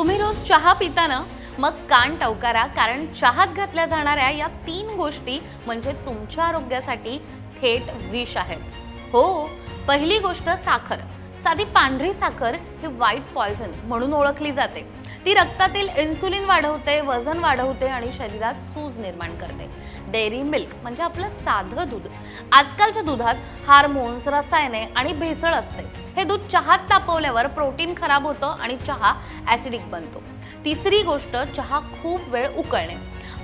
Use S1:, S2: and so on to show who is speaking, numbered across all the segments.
S1: तुम्ही रोज चहा पिता ना मग कान टवकारा कारण चहात घातल्या जाणाऱ्या या तीन गोष्टी म्हणजे तुमच्या आरोग्यासाठी थेट विष आहेत. हो पहिली गोष्ट साखर. साधी पांढरी साखर ही व्हाईट पॉयझन म्हणून ओळखली जाते. ती रक्तातील इन्सुलिन वाढवते वजन वाढवते आणि शरीरात सूज निर्माण करते. डेअरी मिल्क म्हणजे आपलं साधं दूध. आजकालच्या दुधात हार्मोन्स रसायने आणि भेसळ असते. हे दूध चहात तापवल्यावर प्रोटीन खराब होतं आणि चहा ॲसिडिक बनतो. तिसरी गोष्ट चहा खूप वेळ उकळणे.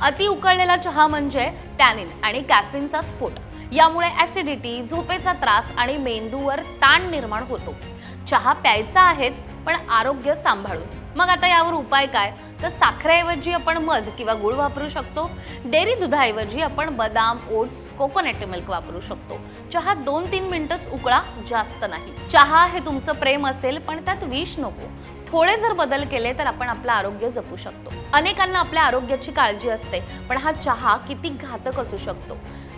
S1: अति उकळलेला चहा म्हणजे टॅनिन आणि कॅफिनचा स्फोट यामुळे ॲसिडिटी झोपेचा त्रास आणि मेंदूवर ताण निर्माण होतो. चहा प्यायचा आहेच पण आरोग्य सांभाळून. मग आता यावर उपाय काय? तर साखरेऐवजी आपण मध किंवा गुळ वापरू शकतो. डेअरी दुधाऐवजी आपण बदाम ओट्स कोकोनट मिल्क वापरू शकतो. चहा दोन तीन मिनिटच उकळा जास्त नाही. चहा हे तुमचं प्रेम असेल पण त्यात विष नको. थोडे जर बदल केले तर आपण आपलं आरोग्य जपू शकतो. अनेकांना आपल्या आरोग्याची काळजी असते पण हा चहा किती घातक असू शकतो.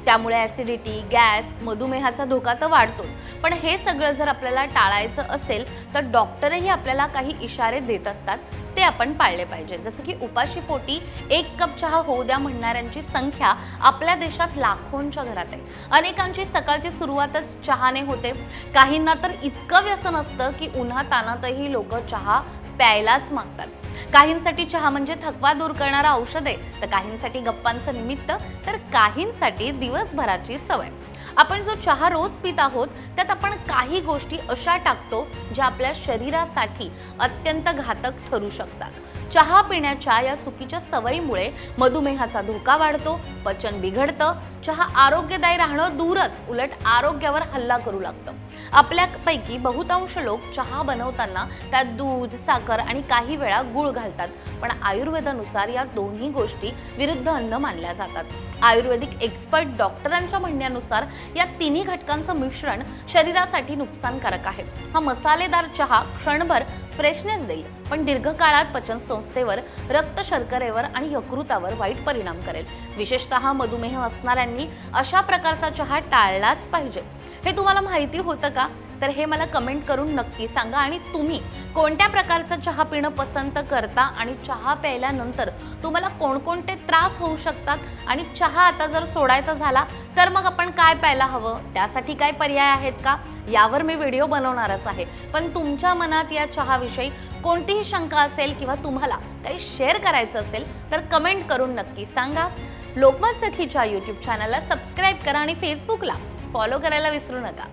S1: त्यामुळे ॲसिडिटी गॅस मधुमेहाचा धोका तर वाढतोच. पण हे सगळं जर आपल्याला टाळायचं असेल तर डॉक्टरही आपल्याला काही इशारे देत असतात ते आपण पाळले पाहिजे. जसं की उपाशी पोटी एक कप चहा होऊ द्या म्हणणाऱ्यांची संख्या आपल्या देशात लाखोंच्या घरात आहे. अनेकांची सकाळची सुरुवातच चहाने होते. काहींना तर इतकं व्यसन असतं की उन्हा तानातही लोक चहा प्यायलाच मागतात. काहींसाठी चहा म्हणजे थकवा दूर करणारा औषध आहे तर काहींसाठी गप्पांचं निमित्त तर काहींसाठी दिवसभराची सवय. आपण जो चहा रोज पित आहोत त्यात आपण काही गोष्टी अशा टाकतो ज्या आपल्या शरीरासाठी अत्यंत घातक ठरू शकतात. चहा पिण्याच्या या चुकीच्या सवयीमुळे मधुमेहाचा धोका वाढतो पचन बिघडतं चहा आरोग्यदायी राहणं दूरच उलट आरोग्यावर हल्ला करू लागतं. आपल्यापैकी बहुतांश लोक चहा बनवताना त्यात दूध साखर आणि काही वेळा गुळ घालतात. पण आयुर्वेदानुसार या दोन्ही गोष्टी विरुद्ध अन्न मानल्या जातात. आयुर्वेदिक एक्सपर्ट डॉक्टरांच्या म्हणण्यानुसार या तिन्ही घटकांचं मिश्रण शरीरासाठी नुकसानकारक आहे. हा मसालेदार चहा क्षणभर फ्रेशनेस देईल पण दीर्घकाळात पचन संस्थेवर रक्त शर्करेवर आणि यकृतावर वाईट परिणाम करेल. विशेषतः मधुमेह असणाऱ्या सगळ्यांनी अशा प्रकारचा चहा टाळलाच पाहिजे. हे तुम्हाला माहिती होतं का? तर हे मला कमेंट करून नक्की सांगा आणि तुम्ही कोणत्या प्रकारचा चहा पिणं पसंत करता आणि चहा प्यायल्यानंतर तुम्हाला कोणकोणते त्रास होऊ शकतात आणि चहा आता जर सोडायचा झाला तर मग आपण काय प्यायला हवं? त्यासाठी काय पर्याय आहेत का? यावर मी व्हिडिओ बनवणारच आहे. पण तुमच्या मनात या चहाविषयी कोणतीही शंका असेल किंवा तुम्हाला काही शेअर करायचं असेल तर कमेंट करून नक्की सांगा. लोकमत सखीच्या यूट्यूब चॅनलला सबस्क्राईब करा आणि फेसबुकला फॉलो करायला विसरू नका.